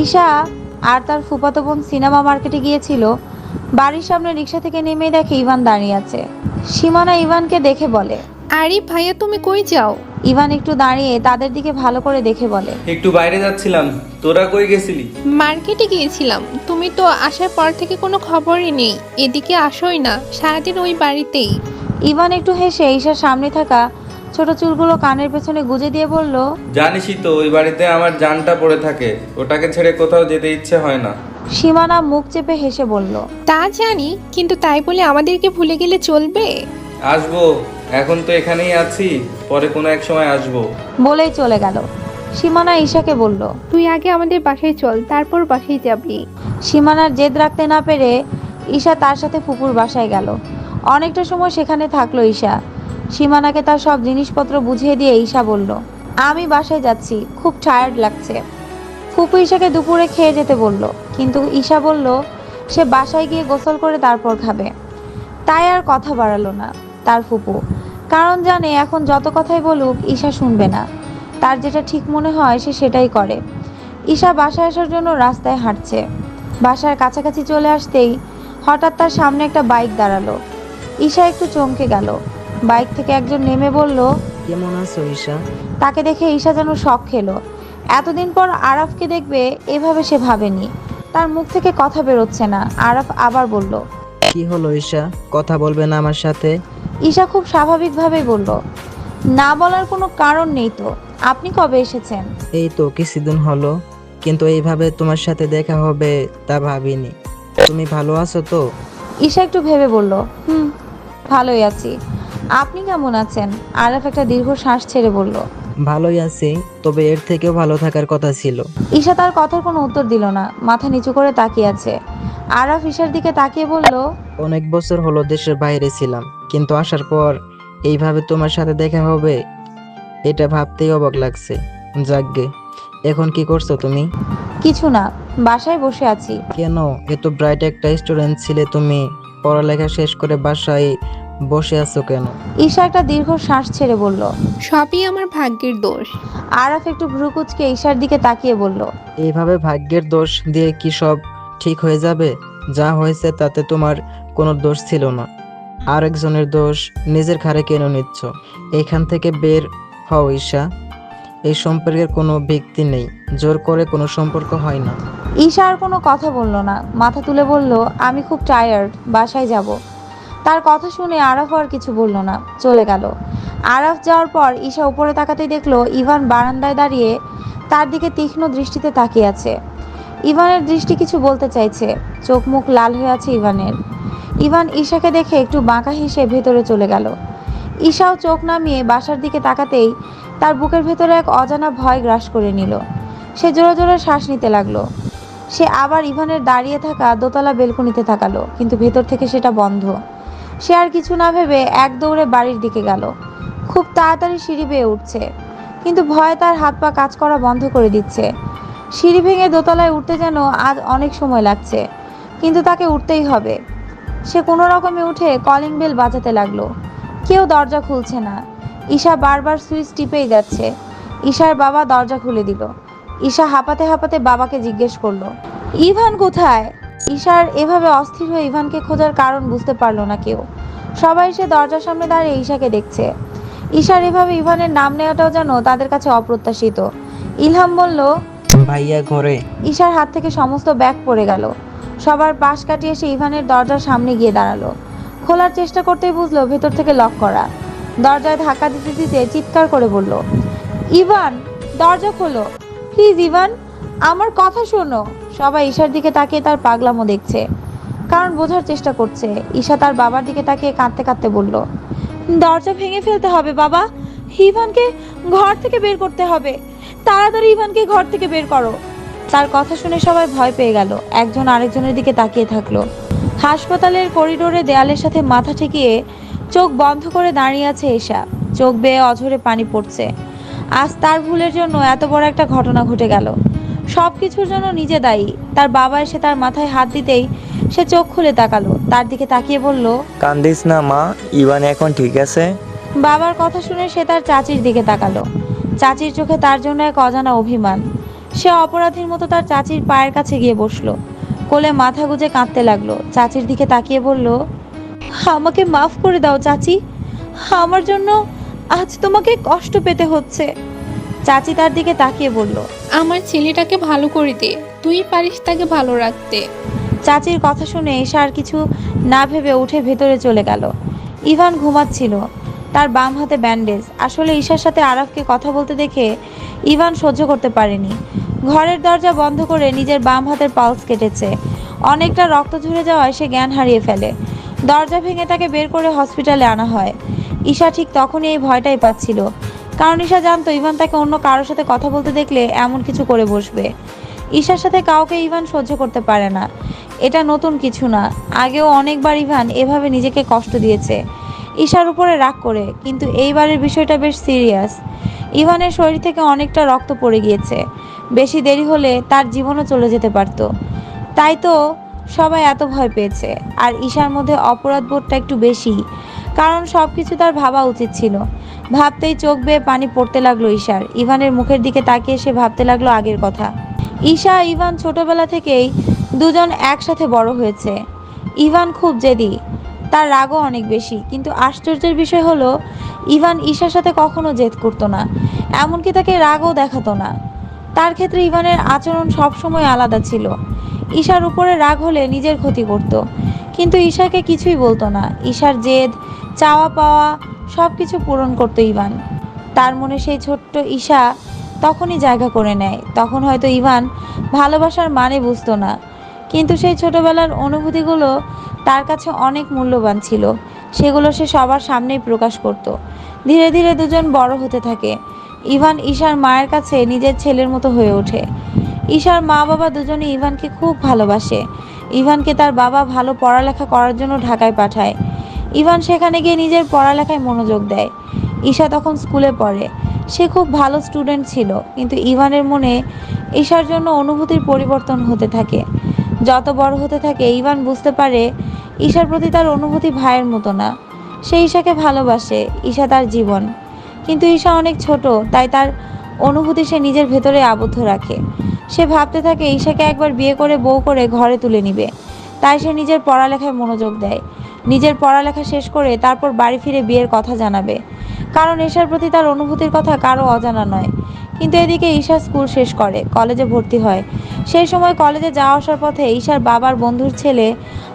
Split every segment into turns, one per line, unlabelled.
ঈশা আর তার ফুফাতো বোন সিনেমা মার্কেটে গিয়েছিল। বাড়ির সামনে রিক্সা থেকে নেমে দেখে ইভান দাঁড়িয়ে আছে। সীমানা ইভানকে দেখে বলে
আরে ভাইয়া তুমি কই যাও?
ইভান একটু দাঁড়িয়ে তাদের দিকে ভালো করে দেখে বলে
একটু বাইরে যাচ্ছিলাম। তোরা কই গেছিলি?
মার্কেটে গিয়েছিলাম। তুমি তো আসার পর থেকে কোনো খবরই নেই। এদিকে আসোই না সারাদিন ওই বাড়িতেই।
ইভান একটু হেসে ঈশার সামনে থাকা ছোট চুলগুলো কানের পেছনে গুজে দিয়ে বলল
জানিসই তো ওই বাড়িতে আমার জানটা পড়ে থাকে ওটাকে ছেড়ে কোথাও যেতে ইচ্ছে হয় না।
সীমানা মুখ চেপে হেসে বলল
তা জানি কিন্তু তাই বলে আমাদেরকে ভুলে গেলে চলবে?
আসব এখন তো এখানেই আছি পরে কোনো এক সময় আসব।
বলেই চলে গেল। সীমানা ঈশাকে বলল
তুই আগে আমাদের বাসায় চল তারপর বাসায় যাবি।
সীমানার জেদ রাখতে না পেরে ঈশা তার সাথে ফুপুর বাসায় গেল। অনেকটা সময় সেখানে থাকল ঈশা। সীমানাকে তার সব জিনিসপত্র বুঝিয়ে দিয়ে ঈশা বলল, আমি বাসায় যাচ্ছি, খুব টায়ার্ড লাগছে। ফুপু ঈশাকে দুপুরে খেয়ে যেতে বলল, কিন্তু ঈশা বলল, সে বাসায় গিয়ে গোসল করে তারপর খাবে। তাই আর কথা বাড়ালো না তার ফুপু। কারণ জানে, এখন যত কথাই বলুক, ঈশা শুনবে না। তার যেটা ঠিক মনে হয়, সে সেটাই করে। ঈশা বাসায় আসার জন্য রাস্তায় হাঁটছে। বাসার কাছাকাছি চলে আসতেই হঠাৎ তার সামনে একটা বাইক দাঁড়াল। ঈশা একটু চমকে গেল। বাইক থেকে একজন নেমে বলল
কেমন আছো ঈশা?
তাকে দেখে ঈশা যেন শখ খেলো। এতদিন পর আরাফকে দেখবে এভাবে সে ভাবেনি। তার মুখ থেকে কথা বেরোচ্ছে না। আরাফ আবার বলল
কি হলো ঈশা? কথা বলবে না আমার সাথে?
ঈশা খুব স্বাভাবিকভাবেই বলল না বলার কোনো কারণ নেই তো। আপনি কবে এসেছেন?
এই তো কিছুদিন হলো কিন্তু এইভাবে তোমার সাথে দেখা হবে তা ভাবিনি। তুমি ভালো আছো তো?
ঈশা একটু ভেবে বলল হুম ভালোই আছি। আপনি কেমন আছেন? আরাফ একটা দীর্ঘ শ্বাস ছেড়ে বলল।
ভালোই আছি তবে এর থেকেও ভালো থাকার কথা ছিল।
ঈশা তার কথার কোনো উত্তর দিল না মাথা নিচু করে তাকিয়ে আছে। আরাফ ঈশার দিকে তাকিয়ে বলল
অনেক বছর হলো দেশের বাইরে ছিলাম কিন্তু আসার পর এইভাবে তোমার সাথে দেখা হবে এটা ভাবতেই অবাক লাগছে। যাকগে এখন কি করছ তুমি?
কিছু না বাসায় বসে আছি।
কেন? এত ব্রাইট একটা স্টুডেন্ট ছিলে তুমি পড়ালেখা শেষ করে বাসায় বসে আছো কেন?
ঈশা একটা দীর্ঘ শ্বাস ছেড়ে বলল
সবই আমার ভাগ্যের দোষ।
আরাফ একটু ভ্রুকুচকে ঈশার দিকে তাকিয়ে বলল
এইভাবে ভাগ্যের দোষ দিয়ে কি সব ঠিক হয়ে যাবে? যা হয়েছে তাতে তোমার কোনো দোষ ছিল না। আরেকজনের দোষ নিজের ঘাড়ে কেন নিচ্ছ? এখান থেকে বের হও ঈশা। এই সম্পর্কের কোনো ভিত্তি নেই। জোর করে কোনো সম্পর্ক হয় না।
ঈশা আর কোনো কথা বলল না। মাথা তুলে বলল আমি খুব টায়ার্ড বাসায় যাব। তার কথা শুনে আরাফ আর কিছু বলল না, চলে গেল। আরাফ যাওয়ার পর ঈশা উপরে তাকাতেই দেখল ইভান বারান্দায় দাঁড়িয়ে তার দিকে তীক্ষ্ণ দৃষ্টিতে তাকিয়ে আছে। ইভানের দৃষ্টি কিছু বলতে চাইছে, চোখ মুখ লাল হয়ে আছে ইভানের। ইভান ঈশাকে দেখে একটু বাঁকা হেসে ভেতরে চলে গেল। ঈশাও চোখ নামিয়ে বাসার দিকে তাকাতেই তার বুকের ভেতরে এক অজানা ভয় গ্রাস করে নিল। সে জোরে জোরে শ্বাস নিতে লাগল। সে আবার ইভানের দাঁড়িয়ে থাকা দোতলা বেলকনিতে তাকালো, কিন্তু ভেতর থেকে সেটা বন্ধ। সে আর কিছু না ভেবে এক দৌড়ে বাড়ির দিকে গেল। খুব তাড়াতাড়ি সিঁড়ি বেয়ে উঠছে, কিন্তু ভয়ে তার হাত পা কাজ করা বন্ধ করে দিচ্ছে। সিঁড়ি ভেঙে দোতলায় উঠতে যেন আজ অনেক সময় লাগছে, কিন্তু তাকে উঠতেই হবে। সে কোনো রকমে উঠে কলিং বেল বাজাতে লাগল। কেউ দরজা খুলছে না। ঈশা বারবার সুইচ টিপেই যাচ্ছে। ঈশার বাবা দরজা খুলে দিল। ঈশা হাঁপাতে হাঁপাতে বাবাকে জিজ্ঞেস করল, ইভান কোথায়? ঈশার এভাবে অস্থির হয়ে ইভানকে খোঁজার কারণ বুঝতে পারল না কেউ। সবাই সে দরজার সামনে দাঁড়িয়ে ঈশাকে দেখছে। ঈশার এভাবে ইভানের নাম নেওয়াটাও যেন তাদের কাছে অপ্রত্যাশিত। ইলহাম বলল
ভাইয়া ঘরে।
ঈশার হাত থেকে সমস্ত ব্যাগ পড়ে গেল। সবার পাশ কাটিয়ে সে ইভানের দরজার সামনে গিয়ে দাঁড়াল। খোলার চেষ্টা করতেই বুঝলো ভেতর থেকে লক করা। দরজায় ধাক্কা দিতে দিতে চিৎকার করে বলল ইভান দরজা খোলো। প্লিজ ইভান আমার কথা শোনো। সবাই ঈশার দিকে তাকিয়ে তার পাগলামো দেখছে। কারণ বোঝার চেষ্টা করছে। ঈশা তার বাবার দিকে তাকিয়ে কাঁদতে কাঁদতে বলল, দরজা ভেঙে ফেলতে হবে বাবা। ইভানকে ঘর থেকে বের করতে হবে। তাড়াতাড়ি ইভানকে ঘর থেকে বের করো। তার কথা শুনে সবাই ভয় পেয়ে গেল। একজন আরেকজনের দিকে তাকিয়ে থাকল। হাসপাতালের করিডোরে দেয়ালের সাথে মাথা ঠেকিয়ে চোখ বন্ধ করে দাঁড়িয়ে আছে এশা চোখ বেয়ে অঝরে পানি পড়ছে। আজ তার ভুলের জন্য এত বড় একটা ঘটনা ঘটে গেল। সব কিছুর জন্য নিজে দায়ী। তার বাবা এসে তার মাথায় হাত দিতেই সে চোখ খুলে তাকালো। তার দিকে তাকিয়ে বলল
কান্দিস না মা ইভান এখন ঠিক আছে?
বাবার কথা শুনে সে তার চাচির দিকে তাকালো। চাচির চোখে তার জন্য এক অজানা অভিমান। সে অপরাধীর মতো তার চাচির পায়ের কাছে গিয়ে বসল। কোলে মাথা গুজে কাঁদতে লাগল। চাচির দিকে তাকিয়ে বলল আমাকে মাফ করে দাও চাচি। আমার জন্য আজ তোমাকে কষ্ট পেতে হচ্ছে। চাচি তার দিকে তাকিয়ে বলল
আমার ছেলেটাকে ভালো করে দে তুই পারিস তাকে ভালো রাখতে।
চাচির কথা শুনে এসে আর কিছু না ভেবে উঠে ভেতরে চলে গেল। ইভান ঘুমাচ্ছিল তার বাম হাতে ব্যান্ডেজ। আসলে ঈশার সাথে আরাফকে কথা বলতে দেখে ইভান সহ্য করতে পারেনি। ঘরের দরজা বন্ধ করে নিজের বাম হাতের পালস কেটেছে। অনেকটা রক্ত ঝরে যাওয়ায় সে জ্ঞান হারিয়ে ফেলে। দরজা ভেঙে তাকে বের করে হসপিটালে আনা হয়। ঈশা ঠিক তখনই এই ভয়টাই পাচ্ছিল। কারণ ঈশা জানতো ইভান তাকে অন্য কারোর সাথে কথা বলতে দেখলে এমন কিছু করে বসবে। ঈশার সাথে কাউকে ইভান সহ্য করতে পারে না। এটা নতুন কিছু না। আগেও অনেকবার ইভান এভাবে নিজেকে কষ্ট দিয়েছে। ঈশার উপরে রাগ করে, কিন্তু এইবারের বিষয়টা বেশ সিরিয়াস। ইভানের শরীর থেকে অনেকটা রক্ত পড়ে গিয়েছে। বেশি দেরি হলে তার জীবনও চলে যেতে পারত। তাই তো সবাই এত ভয় পেয়েছে। আর ঈশার মধ্যে অপরাধ বোধটা একটু বেশি, কারণ সব কিছু তার ভাবা উচিত ছিল। ভাবতেই চোখ বেয়ে পানি পড়তে লাগল ঈশার। ইভানের মুখের দিকে তাকিয়ে সে ভাবতে লাগল আগের কথা। ঈশা, ইভান ছোটবেলা থেকেই দুজন একসাথে বড় হয়েছে। ইভান খুব জেদি, তার রাগও অনেক বেশি। কিন্তু আশ্চর্যের বিষয় হলো, ইভান ঈশার সাথে কখনো জেদ করতো না, এমনকি তাকে রাগও দেখাতো না। তার ক্ষেত্রে ইভানের আচরণ সবসময় আলাদা ছিল। ঈশার উপরে রাগ হলে নিজের ক্ষতি করত। কিন্তু ঈশাকে কিছুই বলতো না। ঈশার জেদ, চাওয়া পাওয়া সব কিছু পূরণ করতো ইভান। তার মনে সেই ছোট্ট ঈশা তখনই জায়গা করে নেয়। তখন হয়তো ইভান ভালোবাসার মানে বুঝতো না। কিন্তু সেই ছোটবেলার অনুভূতিগুলো তার কাছে অনেক মূল্যবান ছিল। সেগুলো সে সবার সামনেই প্রকাশ করত। ধীরে ধীরে দুজন বড় হতে থাকে। ইভান ঈশার মায়ের কাছে নিজের ছেলের মতো হয়ে ওঠে। ঈশার মা বাবা দুজনে ইভানকে খুব ভালোবাসে। ইভানকে তার বাবা ভালো পড়ালেখা করার জন্য ঢাকায় পাঠায়। ইভান সেখানে গিয়ে নিজের পড়ালেখায় মনোযোগ দেয়। ঈশা তখন স্কুলে পড়ে। সে খুব ভালো স্টুডেন্ট ছিল, কিন্তু ইভানের মনে ঈশার জন্য অনুভূতির পরিবর্তন হতে থাকে। যত বড় হতে থাকে, ইভান বুঝতে পারে ঈশার প্রতি তার অনুভূতি ভাইয়ের মতো না। সে ঈশাকে ভালোবাসে, ঈশা তার জীবন। কিন্তু ঈশা অনেক ছোট, তাই তার অনুভূতি সে নিজের ভেতরে আবদ্ধ রাখে। সে ভাবতে থাকে ঈশাকে একবার বিয়ে করে বউ করে ঘরে তুলে নিবে। তাই সে নিজের পড়ালেখায় মনোযোগ দেয়। নিজের পড়ালেখা শেষ করে তারপর বাড়ি ফিরে বিয়ের কথা জানাবে। কারণ ঈশার প্রতি তার অনুভূতির কথা কারও অজানা নয়। কিন্তু এদিকে ঈশা স্কুল শেষ করে, কলেজে ভর্তি হয়। সেই সময় কলেজে যাওয়া আসার পথে ঈশার বাবার বন্ধুর ছেলে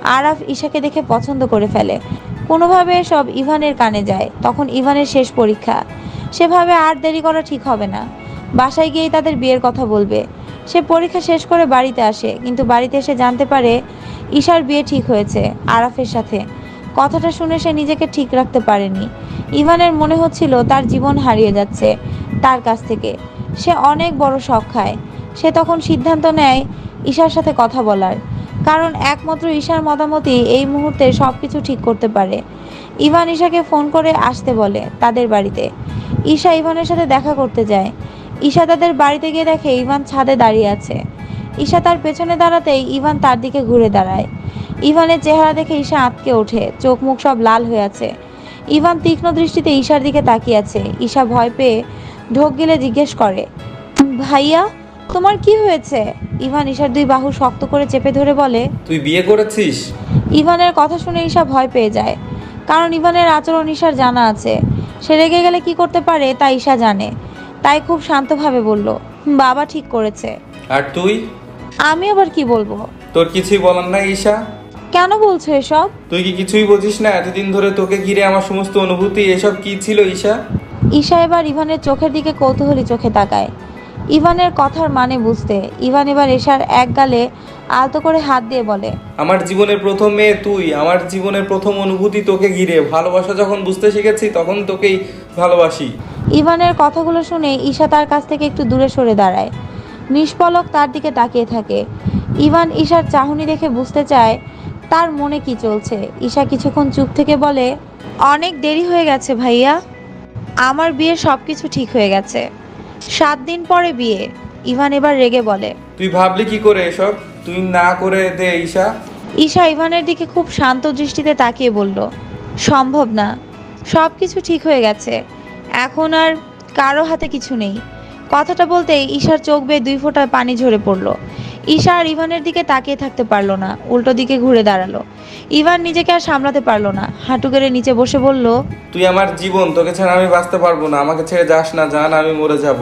আরাফ ঈশাকে দেখে পছন্দ করে ফেলে। কোনোভাবে সব ইভানের কানে যায়, তখন ইভানের শেষ পরীক্ষা। সেভাবে আর দেরি করা ঠিক হবে না। বাসায় গিয়েই তাদের বিয়ের কথা বলবে। সে পরীক্ষা শেষ করে বাড়িতে আসে, কিন্তু বাড়িতে এসে জানতে পারে ঈশার বিয়ে ঠিক হয়েছে আরাফের সাথে। কথাটা শুনে সে নিজেকে ঠিক রাখতে পারেনি। ইভানের মনে হচ্ছিল তার জীবন হারিয়ে যাচ্ছে তার কাছ থেকে। সে অনেক বড় শখ খায়। সে তখন সিদ্ধান্ত নেয় ঈশার সাথে কথা বলার। কারণ একমাত্র ঈশার মতামতই এই মুহূর্তে সব কিছু ঠিক করতে পারে। ইভান ঈশাকে ফোন করে আসতে বলে তাদের বাড়িতে। ঈশা ইভানের সাথে দেখা করতে যায়। ঈশা তাদের বাড়িতে গিয়ে দেখে ইভান ছাদে দাঁড়িয়ে আছে। ঈশা তার পেছনে দাঁড়াতেই ইভান তার দিকে ঘুরে দাঁড়ায়। ইভানের চেহারা দেখে ঈশা আঁতকে ওঠে চোখ মুখ সব লাল হয়ে আছে। ইভান তীক্ষ্ণ দৃষ্টিতে ঈশার দিকে তাকিয়ে আছে। ঈশা ভয় পেয়ে ঢোক গিলে জিজ্ঞেস করে ভাইয়া তোমার কি হয়েছে? ইভান ঈশার দুই বাহু শক্ত করে চেপে ধরে বলে
তুই বিয়ে করেছিস?
ইভানের কথা শুনে ঈশা ভয় পেয়ে যায় কারণ ইভানের আচরণ ঈশার জানা আছে। সে রেগে গেলে কি করতে পারে তা ঈশা জানে। তাই খুব শান্তভাবে বলল বাবা ঠিক করেছে।
আর তুই?
আমি আবার কি বলব?
তোর কিছুই বলার নাই ঈশা।
কেন বলছো এসব?
তুই কি কিছুই বুঝিস না? এতদিন ধরে তোকে ঘিরে আমার সমস্ত অনুভূতি এসব কি ছিল ঈশা?
ঈশা এবার ইভানের চোখের দিকে কৌতূহলী চোখে তাকায়। ইভানের কথার মানে বুঝতে ইভান এবার এশার এক গালে আলতো করে হাত দিয়ে বলে
আমার জীবনের প্রথম মেয়ে তুই আমার জীবনের প্রথম অনুভূতি তোকে ঘিরে। ভালোবাসা যখন বুঝতে শিখেছি তখন তোকেই ভালোবাসি।
ইভানের কথাগুলো শুনে ঈশা তার কাছ থেকে একটু দূরে সরে দাঁড়ায়। নিষ্পলক তার দিকে তাকিয়ে থাকে। ইভান ঈশার চাহনি দেখে বুঝতে চায় তার মনে কি চলছে? ঈশা কিছুক্ষণ চুপ থেকে বলে অনেক দেরি হয়ে গেছে ভাইয়া। আমার বিয়ে সব কিছু ঠিক হয়ে গেছে। সাত দিন পরে বিয়ে। ইভান এবার রেগে বলে
তুই ভাবলি কি করে এসব? তুই না করে দে ঈশা।
ঈশা ইভানের দিকে খুব শান্ত দৃষ্টিতে তাকিয়ে বলল সম্ভব না। সব কিছু ঠিক হয়ে গেছে। এখন আর কারও হাতে কিছু নেই। কথাটা বলতেই ঈশার চোখ বেয়ে দুই ফোঁটা পানি ঝরে পড়ল। ঈশা আর ইভানের দিকে তাকিয়ে থাকতে পারল না উল্টো দিকে ঘুরে দাঁড়াল। ইভান নিজেকে আর সামলাতে পারল না হাঁটু গেড়ে নিচে বসে বলল
তুই আমার জীবন তোকে ছাড়া আমি বাঁচতে পারব না আমাকে ছেড়ে যাস না জান আমি মরে যাব।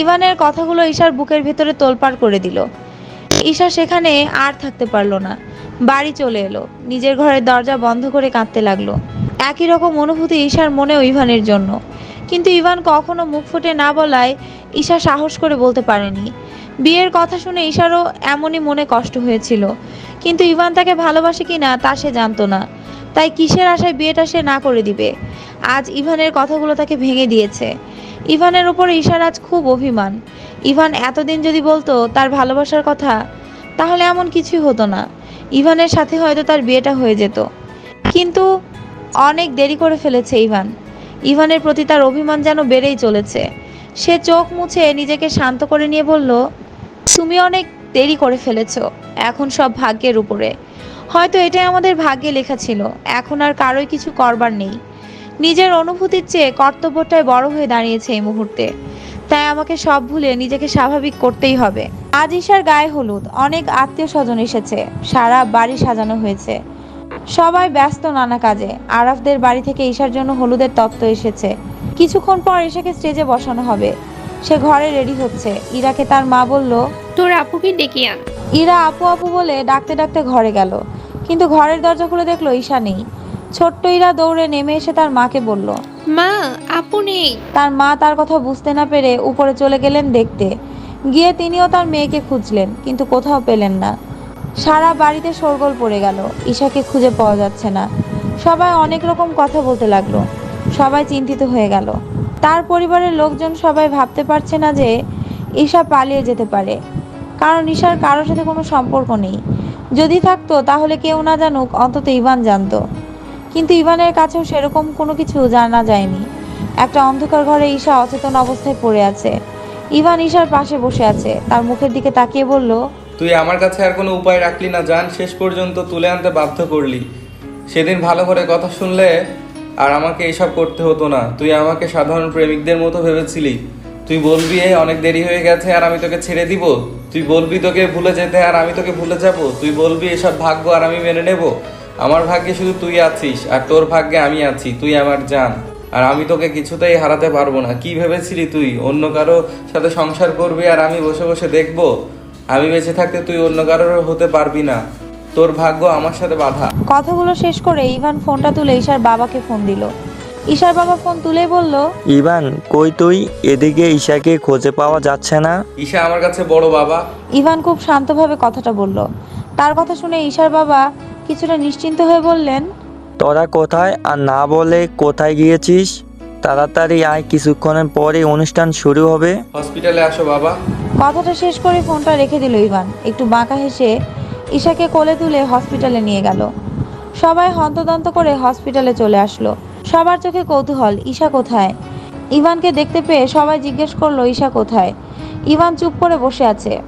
ইভানের কথাগুলো ঈশার বুকের ভেতরে তোলপাড় করে দিল। ঈশা সেখানে আর থাকতে পারল না বাড়ি চলে এলো নিজের ঘরের দরজা বন্ধ করে কাঁদতে লাগল। একই রকম অনুভূতি ঈশার মনেও ইভানের জন্য। কিন্তু ইভান কখনো মুখ ফুটে না বলায় ঈশা সাহস করে বলতে পারেনি। বিয়ের কথা শুনে ঈশারও এমনই মনে কষ্ট হয়েছিল। কিন্তু ইভান তাকে ভালোবাসে কিনা তা সে জানতো না। তাই কিসের আশায় বিয়েটা সে না করে দিবে? আজ ইভানের কথাগুলো তাকে ভেঙে দিয়েছে। ইভানের ওপর ঈশার আজ খুব অভিমান। ইভান এতদিন যদি বলতো তার ভালোবাসার কথা, তাহলে এমন কিছুই হতো না। ইভানের সাথে হয়তো তার বিয়েটা হয়ে যেত। কিন্তু অনেক দেরি করে ফেলেছে ইভান। ইভানের প্রতি তার অভিমান যেন বেড়েই চলেছে। সে চোখ মুছে নিজেকে শান্ত করে নিয়ে বলল, তুমি অনেক দেরি করে ফেলেছ, এখন সব ভাগ্যের উপরে। হয়তো এটাই আমাদের ভাগ্যে লেখা ছিল, এখন আর কারোই কিছু করবার নেই। নিজের অনুভূতির চেয়ে কর্তব্যটাই বড় হয়ে দাঁড়িয়েছে এই মুহূর্তে। তাই আমাকে সব ভুলে নিজেকে স্বাভাবিক করতেই হবে। আজ ঈশার গায়ে হলুদ, অনেক আত্মীয় স্বজন এসেছে। সারা বাড়ি সাজানো হয়েছে। সবাই ব্যস্ত নানা কাজে। আরাফদের বাড়ি থেকে ঈশার জন্য হলুদের তত্ত্ব এসেছে। কিছুক্ষণ পর ঈশাকে স্টেজে বসানো হবে। সে ঘরে রেডি হচ্ছে। ইরাকে তার মা বলল
তোর আপুকে ডেকে আন।
ইরা আপু আপু বলে ডাকতে ডাকতে ঘরে গেল। কিন্তু ঘরের দরজা খুলে দেখল ঈশা নেই। ছোট্ট ইরা দৌড়ে নেমে এসে তার মাকে বলল
মা আপু নেই।
তার মা তার কথা বুঝতে না পেরে উপরে চলে গেলেন দেখতে। গিয়ে তিনিও তার মেয়েকে খুঁজলেন কিন্তু কোথাও পেলেন না। সারা বাড়িতে শোরগোল পড়ে গেল। ঈশাকে খুঁজে পাওয়া যাচ্ছে না। সবাই অনেক রকম কথা বলতে লাগল। সবাই চিন্তিত হয়ে গেল। তার পরিবারের লোকজন সবাই ভাবতে পারছে না যে ঈশা পালিয়ে যেতে পারে। কারণ ঈশার কারোর সাথে কোনো সম্পর্ক নেই। যদি থাকতো, তাহলে কেউ না জানুক, অন্তত ইভান জানতো। কিন্তু ইভানের কাছেও সেরকম কোনো কিছু জানা যায়নি। একটা অন্ধকার ঘরে ঈশা অচেতন অবস্থায় পড়ে আছে। ইভান ঈশার পাশে বসে আছে। তার মুখের দিকে তাকিয়ে বলল
তুই আমার কাছে আর কোনো উপায় রাখলি না, জান, শেষ পর্যন্ত তুলে আনতে বাধ্য করলি। সেদিন ভালো করে কথা শুনলে আর আমাকে এসব করতে হতো না। তুই আমাকে সাধারণ প্রেমিকদের মতো ভেবেছিলি। তুই বলবি "এই অনেক দেরি হয়ে গেছে আর আমি তোকে ছেড়ে দিব। তুই বলবি, তোকে ভুলে যেতে আর আমি তোকে ভুলে যাব। তুই বলবি, এসব ভাগ্য আর আমি মেনে নেব। আমার ভাগ্যে শুধু তুই আছিস আর তোর ভাগ্যে আমি আছি। তুই আমার জান। আর আমি তোকে কিছুতেই হারাতে পারব না। কি ভেবেছিলি তুই? অন্য কারও সাথে সংসার করবি আর আমি বসে বসে দেখব? আমি বেঁচে থাকতে তুই অন্য কারোর হতে পারবি না। তোর ভাগ্য আমার সাথে বাধা।
কথাগুলো শেষ করে ইভান ফোনটা তুলে ঈশার বাবাকে ফোন দিল। ঈশার বাবা ফোন তুলে বলল
ইভান কই তুই? এদিকে ঈশাকে খোঁজে পাওয়া যাচ্ছে না।
ঈশা আমার কাছে বড় বাবা।
ইভান খুব শান্তভাবে কথাটা বলল। তার কথা শুনে ঈশার বাবা কিছুটা নিশ্চিন্ত হয়ে বললেন
তোরা কোথায় আর না বলে কোথায় গিয়েছিস? তাড়াতাড়ি আয় কিছুক্ষণের পরে অনুষ্ঠান শুরু হবে।
হসপিটালে আসো বাবা।
কথাটা শেষ করে ফোনটা রেখে দিল ইভান। একটু বাঁকা হেসে ঈশাকে কোলে তুলে হসপিটালে নিয়ে গেল। সবাই হন্তদন্ত করে হসপিটালে চলে আসলো। সবার চোখে কৌতূহল ঈশা কোথায়? ইভানকে দেখতে পেয়ে সবাই জিজ্ঞেস করল ঈশা কোথায়? ইভান চুপ করে বসে আছে।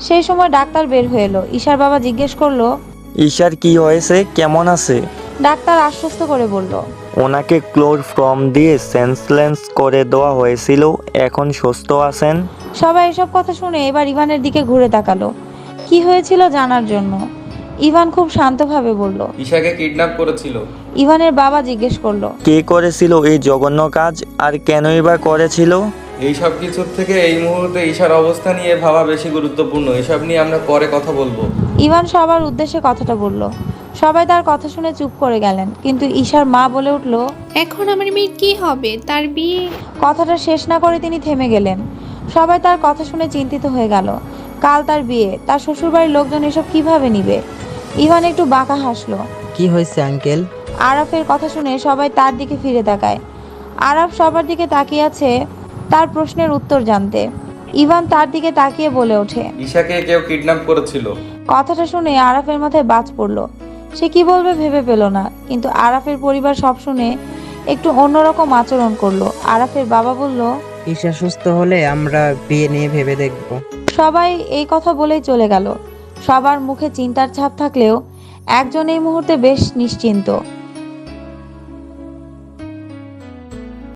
সেই সময় ডাক্তার বের হয়ে এলো। ঈশার বাবা জিজ্ঞেস করল
ঈশার কি হয়েছে? কেমন আছে?
ডাক্তার আশ্বস্ত করে বলল
ওনাকে ক্লোর ফর্ম দিয়ে সেন্সলেন্স করে দেওয়া হয়েছিল। এখন সুস্থ আছেন?
সবাই এসব কথা শুনে এবার ইভানের দিকে ঘুরে তাকালো। কি হয়েছিল জানার জন্য? ইভান খুব শান্তভাবে বলল
ঈশাকে কিডন্যাপ করেছিল।
ইভানের বাবা জিজ্ঞেস করল
কে করেছিল এই জঘন্য কাজ আর কেনই বা করেছিল?
এই সব কিছুর থেকে এই মুহূর্তে ঈশার অবস্থা নিয়ে ভাবা বেশি গুরুত্বপূর্ণ। এসব নিয়ে আমরা পরে কথা বলব।
ইভান সবার উদ্দেশ্যে কথাটা বলল। সবাই তার কথা শুনে চুপ করে গেলেন কিন্তু ঈশার মা বলে উঠল
এখন আমার মেয়ের কি হবে? তার বিয়ে
কথাটা শেষ না করে তিনি থেমে গেলেন। সবাই তার কথা শুনে চিন্তিত হয়ে গেল। কাল তার বিয়ে তার শ্বশুরবাড়ির লোকজন এসব কীভাবে নিবে? ইভান একটু বাঁকা হাসলো।
কি হয়েছে আঙ্কেল?
আরাফের কথা শুনে সবাই তার দিকে ফিরে তাকায়। আরাফ সবার দিকে তাকিয়ে আছে তার প্রশ্নের উত্তর জানতে। ইভান তার দিকে তাকিয়ে বলে ওঠে।
ঈশাকে কেউ কিডন্যাপ করেছিল।
কথাটা শুনে আরাফের মাথায় বাজ পড়ল। সে কি বলবে ভেবে পেল না কিন্তু আরাফের পরিবার সব শুনে একটু অন্যরকম আচরণ করল। আরাফের বাবা বলল
ঈশা সুস্থ হলে আমরা বিয়ে নিয়ে ভেবে দেখব।
সবাই এই কথা বলেই চলে গেল। সবার মুখে চিন্তার ছাপ থাকলেও একজন এই মুহূর্তে বেশ নিশ্চিন্ত।